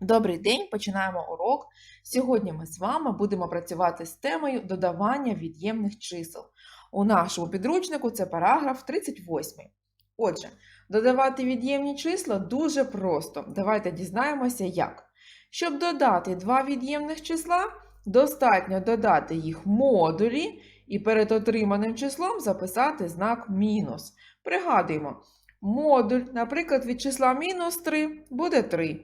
Добрий день, починаємо урок. Сьогодні ми з вами будемо працювати з темою додавання від'ємних чисел. У нашому підручнику це параграф 38. Отже, додавати від'ємні числа дуже просто. Давайте дізнаємося, як. Щоб додати два від'ємних числа, достатньо додати їх модулі і перед отриманим числом записати знак мінус. Пригадуємо, модуль, наприклад, від числа мінус 3 буде 3.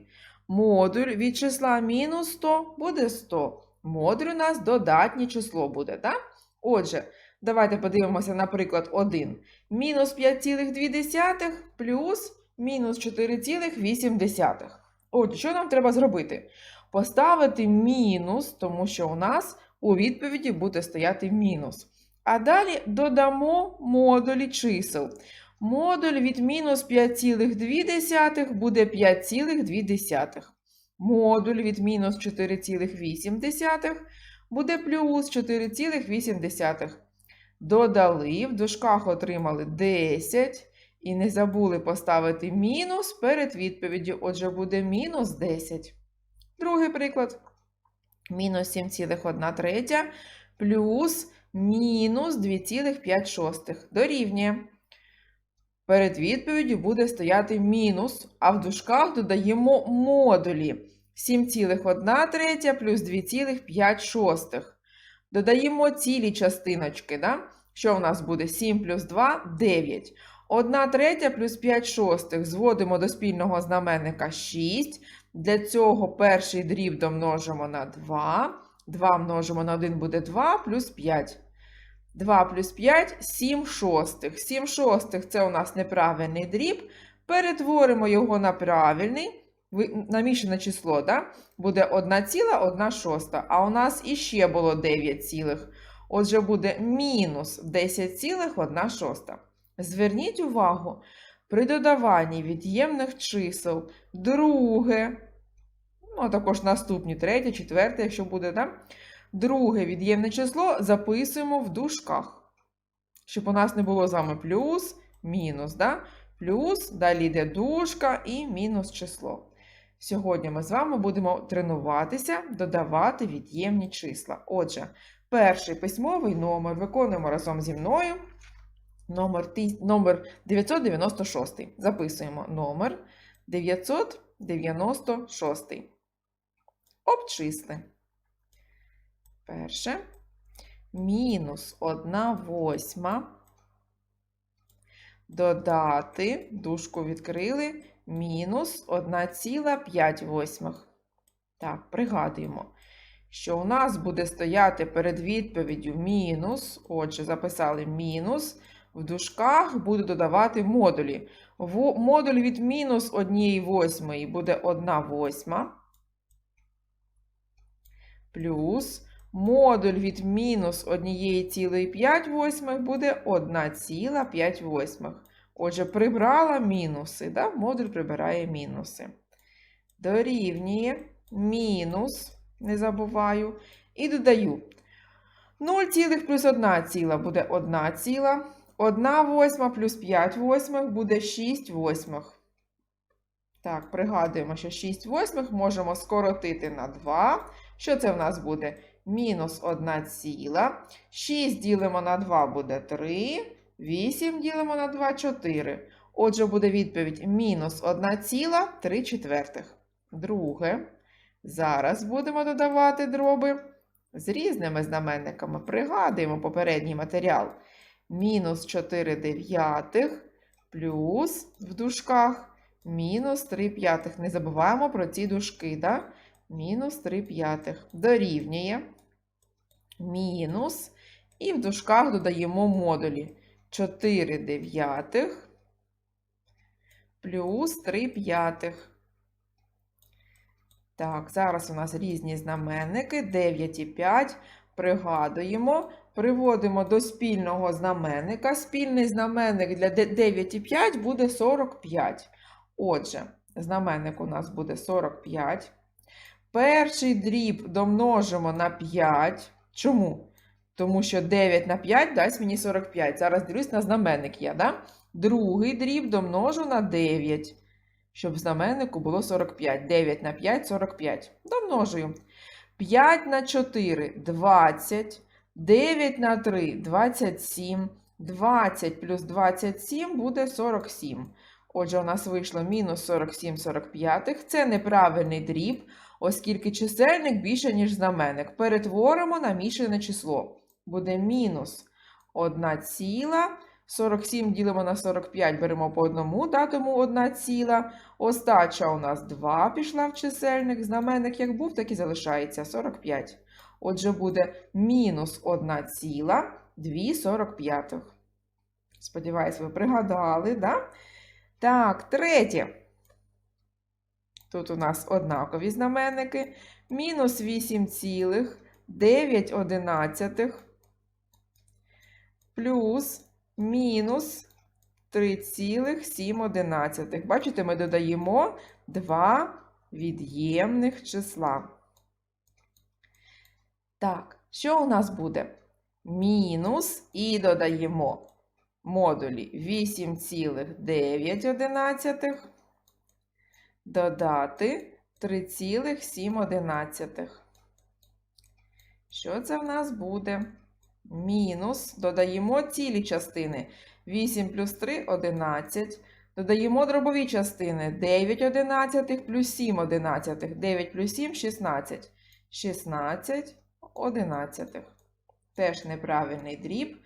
Модуль від числа мінус 100 буде 100. Модуль у нас додатнє число буде, так? Отже, давайте подивимося, наприклад, 1. Мінус 5,2 плюс мінус 4,8. Отже, що нам треба зробити? Поставити мінус, тому що у нас у відповіді буде стояти мінус. А далі додамо модулі чисел. Модуль від мінус 5,2 буде 5,2. Модуль від мінус 4,8 буде плюс 4,8. Додали, в дужках отримали 10. І не забули поставити мінус перед відповіддю. Отже, буде мінус 10. Другий приклад. Мінус 7,1 третя плюс мінус 2,5 дорівнює. Перед відповіддю буде стояти мінус, а в дужках додаємо модулі 7,1 третя плюс 2,5. Додаємо цілі частиночки. Да? Що в нас буде? 7 плюс 2 9. 1 третя плюс 5 шостих зводимо до спільного знаменника 6. Для цього перший дріб домножимо на 2. 2 множимо на 1 буде 2 плюс 5. 2 плюс 5 7 шостих. 7 шостих це у нас неправильний дріб. Перетворимо його на правильний, намішане число, да? буде 1 ціла, 1 шоста. А у нас іще було 9 цілих. Отже, буде мінус 10 цілих 1 шоста. Зверніть увагу, при додаванні від'ємних чисел друге, ну, а також наступні третє, четверте, якщо буде, да? Друге від'ємне число записуємо в дужках, щоб у нас не було з вами плюс, мінус. Да? Плюс, далі йде дужка і мінус число. Сьогодні ми з вами будемо тренуватися додавати від'ємні числа. Отже, перший письмовий номер виконуємо разом зі мною. Номер, номер 996. Записуємо номер 996. Обчисли. Перше. Мінус 1 восьма. Додати, дужку відкрили, мінус 1,5 восьмих. Так, пригадуємо, що у нас буде стояти перед відповіддю мінус. Отже, записали мінус. В дужках буду додавати модулі. В модуль від мінус 1 восьмої буде 1 восьма. Плюс модуль від мінус 1,5 восьмих буде 1,5 восьмих. Отже, прибрала мінуси. Да? Модуль прибирає мінуси. Дорівнює мінус, не забуваю, і додаю. 0 цілих плюс 1 ціла буде 1 ціла. 1 восьма плюс 5 восьмих буде 6 восьмих. Так, пригадуємо, що 6 восьмих можемо скоротити на 2. Що це в нас буде? Мінус 1 ціла. 6 ділимо на 2 буде 3. 8 ділимо на 2 4. Отже, буде відповідь мінус 1 ціла 3 четвертих. Друге. Зараз будемо додавати дроби з різними знаменниками. Пригадуємо попередній матеріал. Мінус 4 дев'ятих плюс в дужках мінус 3 п'ятих. Не забуваємо про ці дужки, да? Мінус 3 п'ятих. Дорівнює мінус. І в дужках додаємо модулі 4 дев'ятих плюс 3 п'ятих. Так, зараз у нас різні знаменники. 9 і 5. Пригадуємо, приводимо до спільного знаменника. Спільний знаменник для де- 9 і 5 буде 45. Отже, знаменник у нас буде 45. Перший дріб домножимо на 5. Чому? Тому що 9 на 5 дасть мені 45. Зараз дивлюсь на знаменник є, да? Другий дріб домножу на 9. щоб знаменнику було 45. 9 на 5 45. Домножую. 5 на 4 20. 9 на 3 27. 20 плюс 27 буде 47. Отже, у нас вийшло мінус 47 45. Це неправильний дріб, оскільки чисельник більше, ніж знаменник. Перетворимо на мішане число. Буде мінус 1 ціла. 47 ділимо на 45, беремо по одному, да, тому 1 ціла. Остача у нас 2 пішла в чисельник. Знаменник як був, так і залишається 45. Отже, буде мінус 1 ціла 2 45. Сподіваюсь, ви пригадали, да? Так, третє. Тут у нас однакові знаменники. Мінус 8 цілих 9 одинадцятих плюс мінус 3,7. Бачите, ми додаємо два від'ємних числа. Так, що у нас буде? Мінус і додаємо модулі 8,9 додати 3,7. Що це в нас буде? Мінус, додаємо цілі частини. 8 плюс 3 – 11. Додаємо дробові частини. 9 одинадцятих плюс 7 одинадцятих. 9 плюс 7 – 16. 16 одинадцятих. Теж неправильний дріб.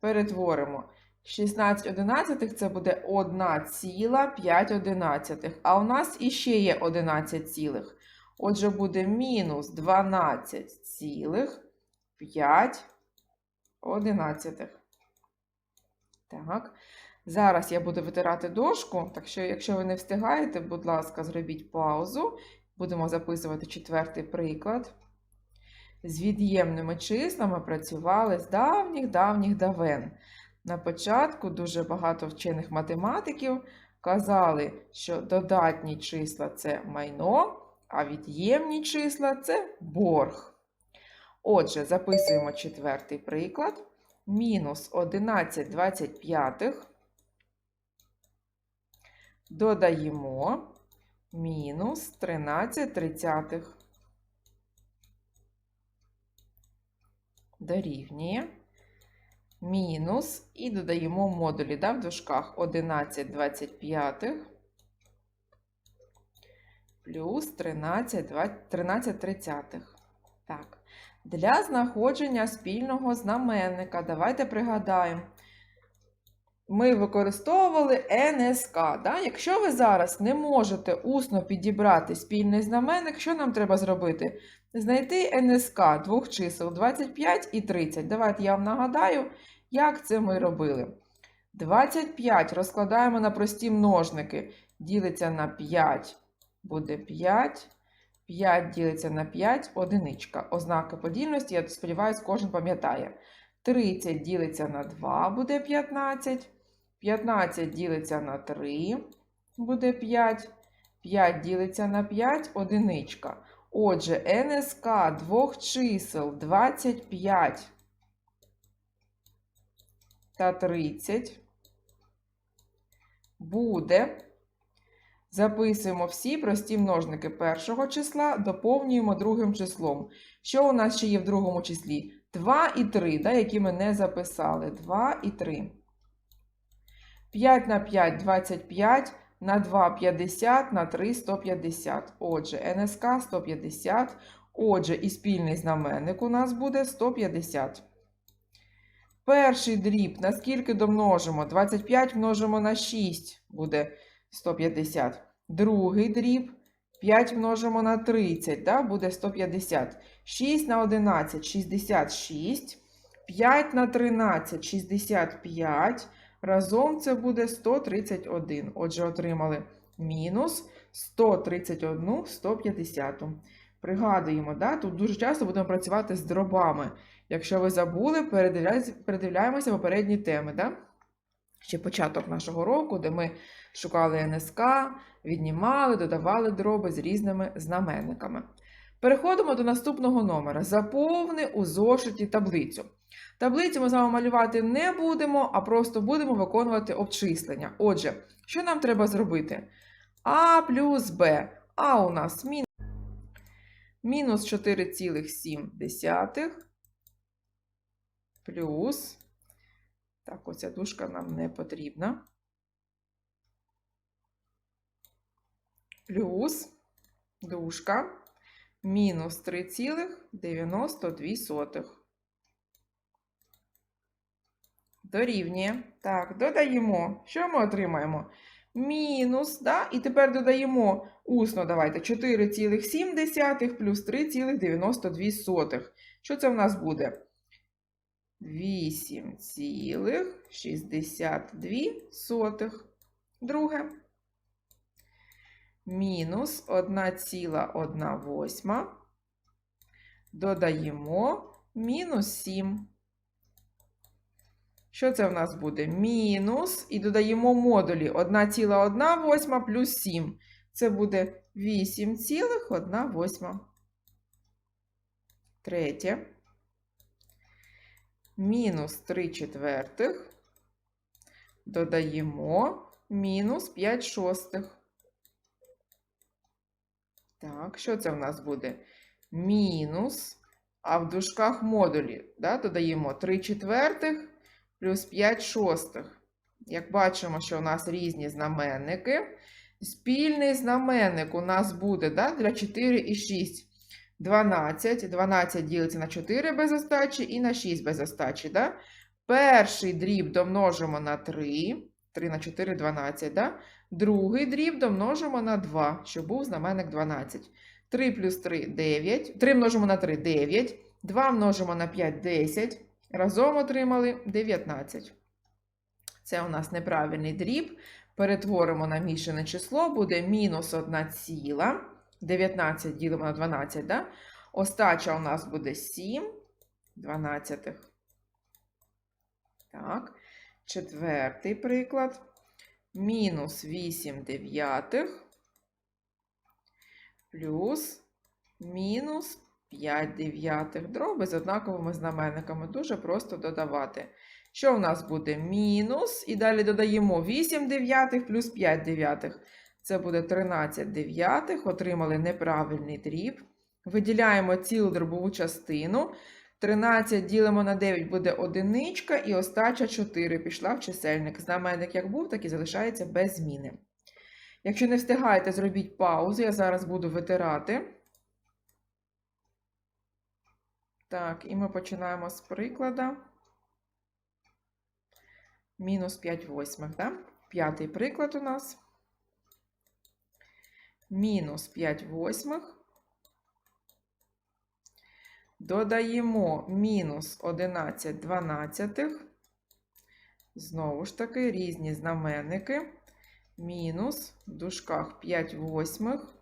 Перетворимо. 16 одинадцятих це буде 1,5 одинадцятих. А у нас іще є 11 цілих. Отже, буде мінус 12 цілих 5 одинадцятих. Так. Зараз я буду витирати дошку, так що, якщо ви не встигаєте, будь ласка, зробіть паузу. Будемо записувати четвертий приклад. З від'ємними числами працювали з давніх-давніх давен. На початку дуже багато вчених математиків казали, що додатні числа це майно, а від'ємні числа це борг. Отже, записуємо четвертий приклад. Мінус 11 25 додаємо мінус 13 тридцятих. Дорівнює мінус і додаємо модулі да, в дужках 11 25 плюс 13, 20, 13 тридцятих. Так. Для знаходження спільного знаменника, давайте пригадаємо, ми використовували НСК. Да? Якщо ви зараз не можете усно підібрати спільний знаменник, що нам треба зробити? Знайти НСК двох чисел 25 і 30. Давайте я вам нагадаю, як це ми робили. 25 розкладаємо на прості множники. Ділиться на 5, буде 5. 5 ділиться на 5 одиничка. Ознаки подільності, я сподіваюся, кожен пам'ятає. 30 ділиться на 2, буде 15. 15 ділиться на 3, буде 5. 5 ділиться на 5 одиничка. Отже, НСК двох чисел 25 та 30 буде. Записуємо всі прості множники першого числа, доповнюємо другим числом. Що у нас ще є в другому числі? 2 і 3, да, які ми не записали. 2 і 3. 5 на 5 25, на 2 50, на 3 150. Отже, НСК 150. Отже, і спільний знаменник у нас буде 150. Перший дріб, наскільки домножимо? 25 множимо на 6, буде 150. Другий дріб 5 множимо на 30, да, буде 150. 6 на 11 66. 5 на 13 65. Разом це буде 131. Отже, отримали мінус 131 150. Пригадуємо, да, тут дуже часто будемо працювати з дробами. Якщо ви забули, передивляємося попередні теми. Да? Ще початок нашого року, де ми шукали НСК, віднімали, додавали дроби з різними знаменниками. Переходимо до наступного номера. Заповни у зошиті таблицю. Таблицю ми з вами малювати не будемо, а просто будемо виконувати обчислення. Отже, що нам треба зробити? А плюс Б. А у нас мінус 4,7 плюс. Так, оця дужка нам не потрібна. Плюс дужка мінус 3,92. Дорівнює. Так, додаємо. Що ми отримаємо? Мінус, да? і тепер додаємо усно, давайте, 4,7 плюс 3,92. Що це в нас буде? 8,62. Друге. Мінус 1,1 додаємо мінус 7. Що це в нас буде? Мінус. І додаємо модулі 1,1 плюс 7. Це буде 8,1. Третє. Мінус 3 четвертих. Додаємо мінус 5 шостих. Так, що це в нас буде? Мінус. А в дужках модулі да, додаємо 3 четвертих плюс 5 шостих. Як бачимо, що у нас різні знаменники. Спільний знаменник у нас буде да, для 4 і 6. 12. 12 ділиться на 4 без остачі і на 6 без остачі. Да? Перший дріб домножимо на 3. 3 на 4 12. Да? Другий дріб домножимо на 2, щоб був знаменник 12. 3 плюс 3 9. 3 множимо на 3 9. 2 множимо на 5 10. Разом отримали 19. Це у нас неправильний дріб. Перетворимо на мішане число, буде мінус 1 ціла. 19 ділимо на 12, да? Остача у нас буде 7 дванадцятих. Так, четвертий приклад. Мінус 8 дев'ятих плюс мінус 5 дев'ятих. Дроби з однаковими знаменниками. Дуже просто додавати. Що в нас буде? Мінус. І далі додаємо 8 дев'ятих плюс 5 дев'ятих. Це буде 13 дев'ятих. Отримали неправильний дріб. Виділяємо цілу дробову частину. 13 ділимо на 9 буде одиничка, і остача 4 пішла в чисельник. Знаменник як був, так і залишається без зміни. Якщо не встигаєте, зробіть паузу. Я зараз буду витирати. Так, і ми починаємо з прикладу. Мінус 5 восьмих, так? П'ятий приклад у нас. Мінус 5 восьмих. Додаємо мінус 11 дванадцятих. Знову ж таки, різні знаменники. Мінус в дужках 5 восьмих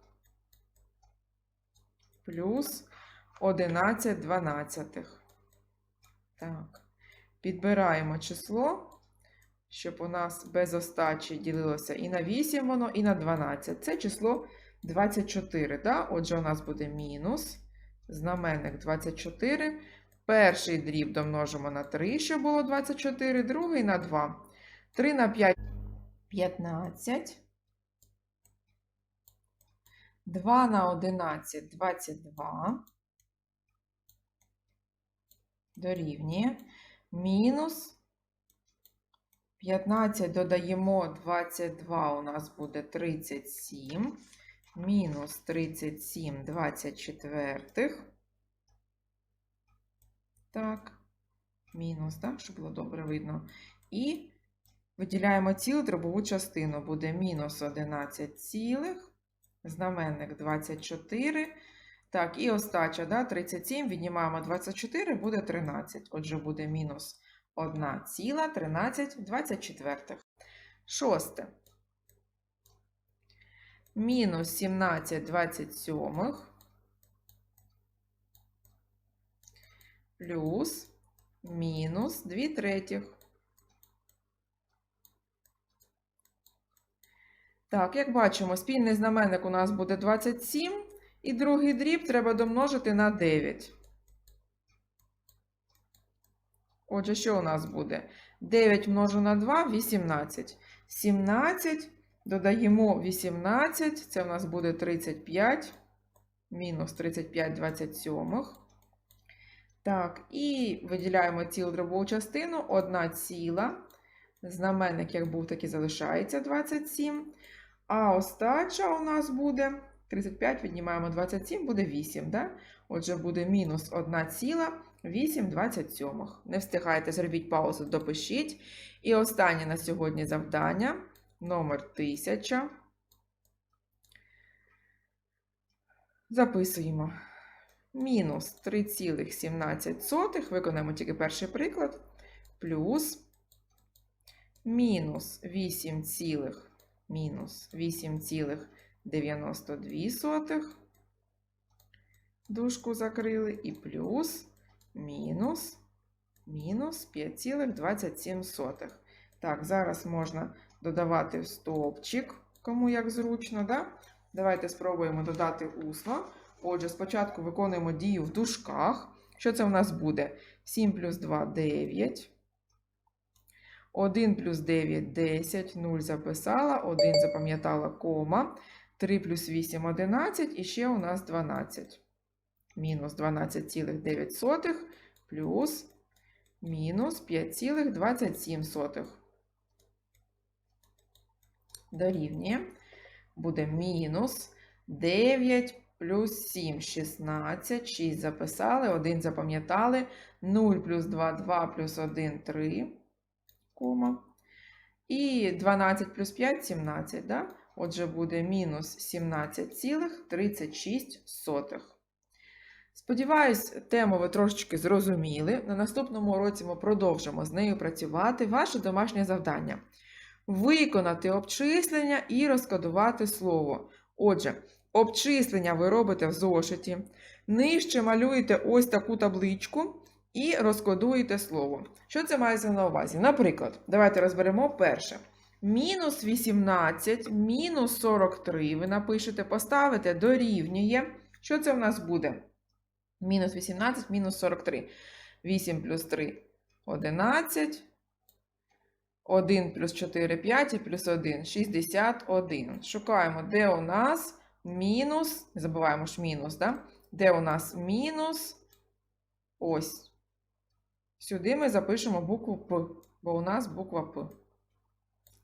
плюс 11 дванадцятих. Так, підбираємо число, щоб у нас без остачі ділилося і на 8 воно, і на 12. Це число 24. Да? Отже, у нас буде мінус. Знаменник 24. Перший дріб домножимо на 3, щоб було 24, другий на 2. 3 на 5 15. 2 на 11 22. Дорівнює. Мінус 15 додаємо 22, у нас буде 37 мінус 37 24. Так, мінус, так, щоб було добре видно. І виділяємо цілу дробову частину. Буде мінус 11 цілих, знаменник 24. Так, і остача, да, 37, віднімаємо 24, буде 13. Отже, буде мінус 1 ціла 13 24. Шосте мінус 17 27 плюс мінус 2 третіх. Так, як бачимо, спільний знаменник у нас буде 27, і другий дріб треба домножити на 9. Отже, що у нас буде? 9 множу на 2 18. 17 Додаємо 18, це у нас буде 35, мінус 35 27. Так, і виділяємо цілу дробову частину, 1 ціла. Знаменник як був, так і залишається 27. А остача у нас буде 35, віднімаємо 27, буде 8. Да? Отже, буде мінус 1 ціла 8 27. Не встигайте, зробіть паузу, допишіть. І останнє на сьогодні завдання номер 1000. Записуємо. Мінус 3,17. Виконаємо тільки перший приклад. Плюс мінус 8, мінус 8,92. Дужку закрили. І плюс мінус, мінус 5,27. Так, зараз можна додавати в стовпчик, кому як зручно. Да? Давайте спробуємо додати усно. Отже, спочатку виконуємо дію в дужках. Що це у нас буде? 7 плюс 2 9. 1 плюс 9 10, 0 записала, 1 запам'ятала кома, 3 плюс 8 11 і ще у нас 12. Мінус 12,9 плюс мінус 5,27. Дорівнює. Буде мінус 9 плюс 7 16, 6 записали, 1 запам'ятали, 0 плюс 2 2 плюс 1 3, кома. І 12 плюс 5 17, да? Отже, буде мінус 17,36. Сподіваюсь, тему ви трошечки зрозуміли. На наступному уроці ми продовжимо з нею працювати. Ваше домашнє завдання виконати обчислення і розкодувати слово. Отже, обчислення ви робите в зошиті, нижче малюєте ось таку табличку і розкодуєте слово. Що це мається на увазі? Наприклад, давайте розберемо перше. Мінус 18, мінус 43. Ви напишете, поставите дорівнює. Що це в нас буде? Мінус 18, мінус 43. 8 плюс 3 11. 1 плюс 4 5 і плюс 1 61. Шукаємо, де у нас мінус. Не забуваємо ж мінус, да? де у нас мінус. Ось. Сюди ми запишемо букву П, бо у нас буква П.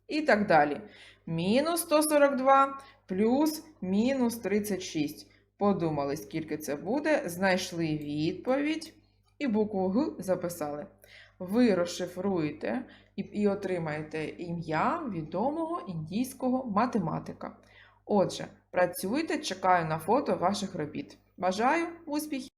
І так далі. Мінус 142 плюс мінус 36. Подумали, скільки це буде. Знайшли відповідь і букву Г записали. Ви розшифруєте і, і отримаєте ім'я відомого індійського математика. Отже, працюйте, чекаю на фото ваших робіт. Бажаю успіхів!